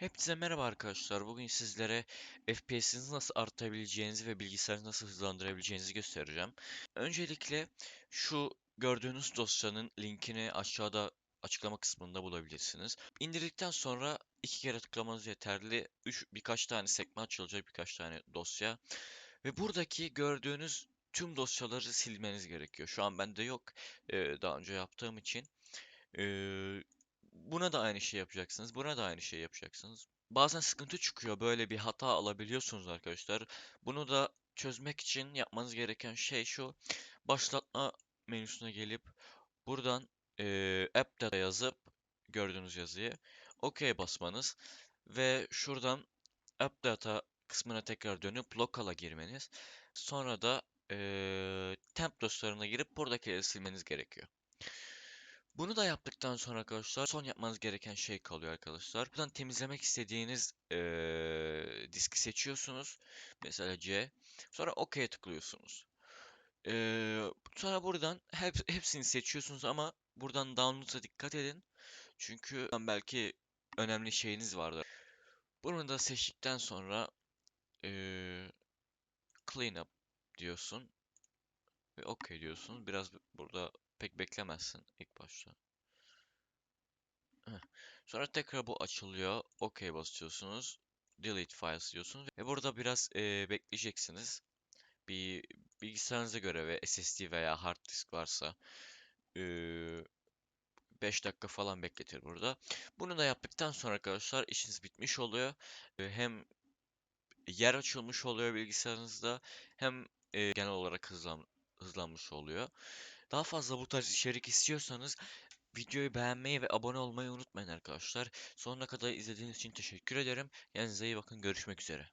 Hepinize merhaba arkadaşlar. Bugün sizlere FPS'inizi nasıl arttabileceğinizi ve bilgisayarınızı nasıl hızlandırabileceğinizi göstereceğim. Öncelikle şu gördüğünüz dosyanın linkini aşağıda açıklama kısmında bulabilirsiniz. İndirdikten sonra iki kere tıklamanız yeterli. Üç, birkaç tane sekme açılacak, birkaç tane dosya. Ve buradaki gördüğünüz tüm dosyaları silmeniz gerekiyor. Şu an bende yok. Ee, daha önce yaptığım için. Ee, buna da aynı şey yapacaksınız. Buna da aynı şey yapacaksınız. Bazen sıkıntı çıkıyor. Böyle bir hata alabiliyorsunuz arkadaşlar. Bunu da çözmek için yapmanız gereken şey şu. Başlatma menüsüne gelip buradan eee app data yazıp gördüğünüz yazıyı OK basmanız ve şuradan app data kısmına tekrar dönüp local'a girmeniz. Sonra da eee temp dosyalarına girip buradakileri silmeniz gerekiyor. Bunu da yaptıktan sonra arkadaşlar son yapmanız gereken şey kalıyor arkadaşlar. Buradan temizlemek istediğiniz eee, diski seçiyorsunuz. Mesela C. Sonra OK'ye tıklıyorsunuz. Eee, sonra buradan hep, hepsini seçiyorsunuz ama buradan download'a dikkat edin. Çünkü belki önemli şeyiniz vardır. Bunu da seçtikten sonra eee clean up diyorsun ve OK diyorsun. Biraz burada pek beklemezsin başta. Heh. Sonra tekrar bu açılıyor. OK basıyorsunuz. Delete files diyorsunuz. Ve burada biraz e, bekleyeceksiniz. Bir bilgisayarınıza göre ve SSD veya hard disk varsa e, 5 dakika falan bekletir burada. Bunu da yaptıktan sonra arkadaşlar işiniz bitmiş oluyor. E, hem yer açılmış oluyor bilgisayarınızda hem e, genel olarak hızlan, hızlanmış oluyor. Daha fazla bu tarz içerik istiyorsanız videoyu beğenmeyi ve abone olmayı unutmayın arkadaşlar. Sonuna kadar izlediğiniz için teşekkür ederim. Kendinize iyi bakın. Görüşmek üzere.